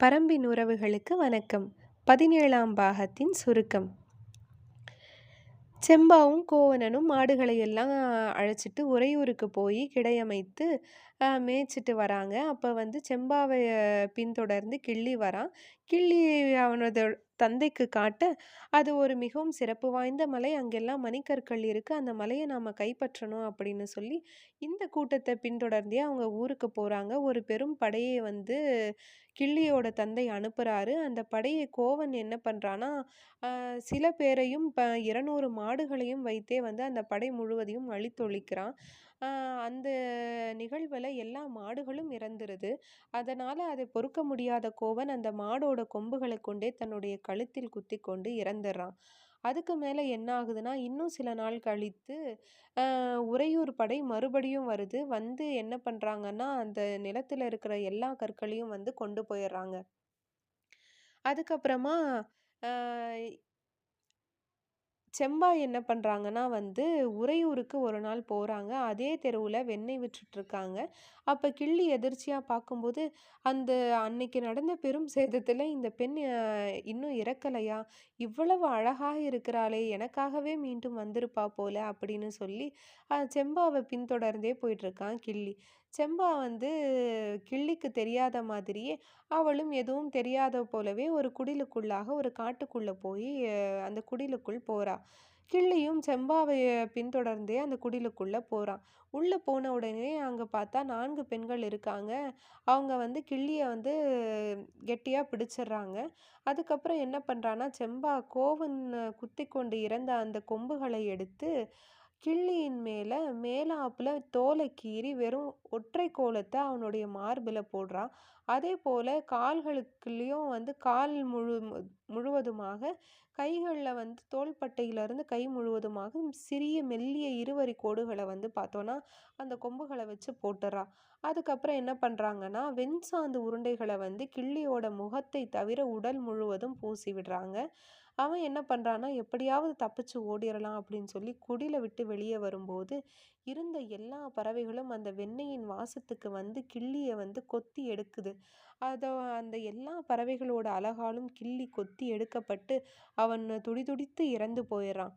பரம்பின் உறவுகளுக்கு வணக்கம். பதினேழாம் பாகத்தின் சுருக்கம். செம்பாவும் கோவனனும் மாடுகளை எல்லாம் அழைச்சிட்டு உறையூருக்கு போய் கிடையமைத்து மேய்ச்சிட்டு வராங்க. அப்போ வந்து செம்பாவை பின்தொடர்ந்து கிள்ளி வரான். கிள்ளி அவனது தந்தைக்கு காட்ட அது ஒரு மிகவும் சிறப்பு வாய்ந்த மலை. அங்கெல்லாம் மணிக்கற்கள் இருக்குது அந்த மலையை நாம் கைப்பற்றணும் அப்படின்னு சொல்லி இந்த கூட்டத்தை பின்தொடர்ந்தே அவங்க ஊருக்கு போகிறாங்க ஒரு பெரும் படையை வந்து கிள்ளியோட தந்தை அனுப்புகிறாரு அந்த படையை கோவன் என்ன பண்ணுறான்னா சில பேரையும் இப்போ இருநூறு மாடுகளையும் வைத்தே வந்து அந்த படை முழுவதையும் அழித்தொழிக்கிறான். அந்த நிகழ்வில் எல்லா மாடுகளும் இறந்துருது. அதனால் அதை பொறுக்க முடியாத கோவன் அந்த மாடோட கொம்புகளை கொண்டே தன்னுடைய கழுத்தில் குத்தி கொண்டு இறந்துடுறான் அதுக்கு மேலே என்ன ஆகுதுன்னா இன்னும் சில நாள் கழித்து உறையூர் படை மறுபடியும் வருது. வந்து என்ன பண்ணுறாங்கன்னா அந்த நிலத்தில் இருக்கிற எல்லா கற்களையும் வந்து கொண்டு போயிடுறாங்க அதுக்கப்புறமா செம்பாய் என்ன பண்ணுறாங்கன்னா வந்து உறையூருக்கு ஒரு நாள் போகிறாங்க அதே தெருவில் வெண்ணெய் விற்றுட்ருக்காங்க. அப்போ கிள்ளி எதிர்ச்சியாக பார்க்கும்போது அந்த அன்னைக்கு நடந்த பெரும் சேதத்தில் இந்த பெண் இன்னும் இறக்கலையா? இவ்வளவு அழகாக இருக்கிறாளே எனக்காகவே மீண்டும் வந்திருப்பா போல அப்படின்னு சொல்லி செம்பாவை பின்தொடர்ந்தே போயிட்டுருக்கான் கிள்ளி. செம்பா வந்து கிள்ளிக்கு தெரியாத மாதிரியே அவளும் எதுவும் தெரியாத போலவே ஒரு குடிலுக்குள்ளாக ஒரு காட்டுக்குள்ளே போய் அந்த குடிலுக்குள் போகிறா கிள்ளியும் செம்பாவை பின்தொடர்ந்தே அந்த குடிலுக்குள்ளே போகிறான் உள்ளே போன உடனே அங்கே பார்த்தா நான்கு பெண்கள் இருக்காங்க. அவங்க வந்து கிள்ளியை வந்து கெட்டியாக பிடிச்சிடுறாங்க அதுக்கப்புறம் என்ன பண்ணுறான்னா செம்பா கோவன் குத்தி கொண்டு இறந்த அந்த கொம்புகளை எடுத்து கிள்ளியின் மேலே மேலாப்பில் தோலை கீறி வெறும் ஒற்றை கோலத்தை அவனுடைய மார்பில் போடுறான். அதே போல் கால்களுக்குள்ளேயும் வந்து கால் முழு முழுவதுமாக கைகளில் வந்து தோள்பட்டையிலேருந்து கை முழுவதுமாக சிறிய மெல்லிய இருவரி கோடுகளை வந்து பார்த்தோன்னா அந்த கொம்புகளை வச்சு போட்டுறா. அதுக்கப்புறம் என்ன பண்ணுறாங்கன்னா வெண்சாந்து உருண்டைகளை வந்து கிள்ளியோட முகத்தை தவிர உடல் முழுவதும் பூசி விடுறாங்க. அவன் என்ன பண்ணுறான்னா எப்படியாவது தப்பிச்சு ஓடிடலாம் அப்படின்னு சொல்லி குடியில் விட்டு வெளியே வரும்போது இருந்த எல்லா பறவைகளும் அந்த வெண்ணெயின் வாசத்துக்கு வந்து கிள்ளியை வந்து கொத்தி எடுக்குது. அதை அந்த எல்லா பறவைகளோட அழகாலும் கிள்ளி கொத்தி எடுக்கப்பட்டு அவன் துடிதுடித்து இறந்து போயிடுறான்.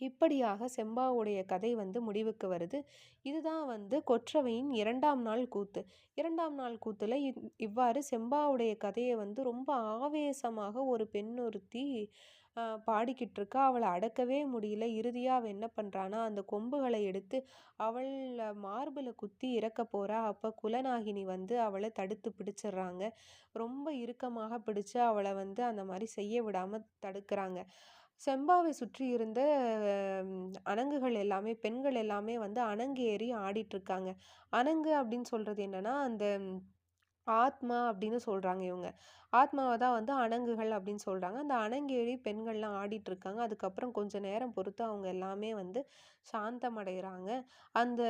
இப்படியாக செம்பாவுடைய கதை வந்து முடிவுக்கு வருது. இதுதான் வந்து கொற்றவையின் இரண்டாம் நாள் கூத்து. இரண்டாம் நாள் கூத்தில் இவ்வாறு செம்பாவுடைய கதையை வந்து ரொம்ப ஆவேசமாக ஒரு பெண் ஒருத்தி பாடிக்கிட்டு இருக்கா அவளை அடக்கவே முடியல. இறுதியாக அவள் என்ன பண்ணுறான்னா அந்த கொம்புகளை எடுத்து அவள் மார்பில் குத்தி இறக்க போகிறா அப்போ குலநாகினி வந்து அவளை தடுத்து பிடிச்சிடுறாங்க ரொம்ப இறுக்கமாக பிடிச்சு அவளை வந்து அந்த மாதிரி செய்ய விடாமல் தடுக்கிறாங்க. செம்பாவை சுற்றி இருந்த அணங்குகள் எல்லாமே பெண்கள் எல்லாமே வந்து அணங்கேறி ஏறி ஆடிட்டுருக்காங்க. அணங்கு அப்படின்னு சொல்கிறது என்னன்னா அந்த ஆத்மா அப்படின்னு சொல்கிறாங்க இவங்க. ஆத்மாவை தான் வந்து அணங்குகள் அப்படின்னு சொல்கிறாங்க அந்த அணங்கேறி பெண்கள்லாம் ஆடிட்டுருக்காங்க. அதுக்கப்புறம் கொஞ்சம் நேரம் பொறுத்து அவங்க எல்லாமே வந்து சாந்தம் அடைகிறாங்க அந்த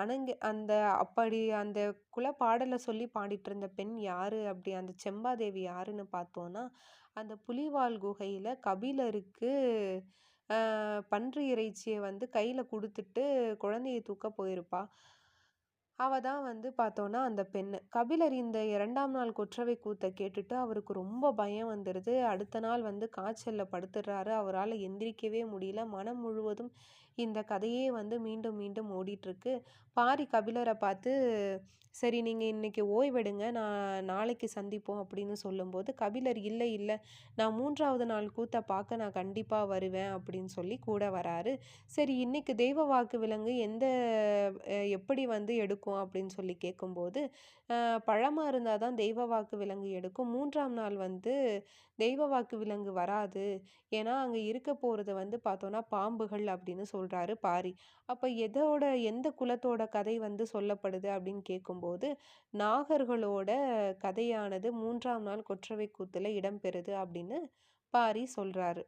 அணங்கு அந்த அப்படி அந்த குலப்பாடலை சொல்லி பாடிட்டு இருந்த பெண் யார்? அப்படி அந்த செம்பாதேவி யாருன்னு பார்த்தோன்னா அந்த புலிவால் குகையில் கபிலருக்கு பன்றி இறைச்சியை வந்து கையில் கொடுத்துட்டு குழந்தையை தூக்க போயிருப்பா. அவ தான் வந்து பார்த்தோன்னா அந்த பெண்ணு. கபிலர் இந்த இரண்டாம் நாள் கொற்றவை கூத்தை கேட்டுட்டு அவருக்கு ரொம்ப பயம் வந்துடுது அடுத்த நாள் வந்து காய்ச்சலில் படுத்துடுறாரு. அவரால் எந்திரிக்கவே முடியல. மனம் முழுவதும் இந்த கதையே வந்து மீண்டும் மீண்டும் ஓடிட்டுருக்கு. பாரி கபிலரை பார்த்து சரி நீங்கள் இன்றைக்கி ஓய்வெடுங்க. நான் நாளைக்கு சந்திப்போம் அப்படின்னு சொல்லும்போது கபிலர் இல்லை இல்லை. நான் மூன்றாவது நாள் கூத்தை பார்க்க நான் கண்டிப்பாக வருவேன் அப்படின்னு சொல்லி கூட வராரு. சரி இன்னைக்கு தெய்வ வாக்கு விலங்கு எந்த எப்படி வந்து எடுக்கும்? அப்படின்னு சொல்லி கேட்கும்போது பழமாக இருந்தால் தான் தெய்வ வாக்கு விலங்கு எடுக்கும். மூன்றாம் நாள் வந்து தெய்வ வாக்கு விலங்கு வராது. ஏன்னா அங்கே இருக்க போகிறது வந்து பார்த்தோன்னா பாம்புகள் அப்படின்னு சொல்கிறாரு பாரி. அப்போ எதோட எந்த குலத்தோட கதை வந்து சொல்லப்படுது அப்படின்னு கேட்கும்போது நாகர்களோட கதையானது மூன்றாம் நாள் கொற்றவை கூத்தில் இடம்பெறுது அப்படின்னு பாரி சொல்கிறாரு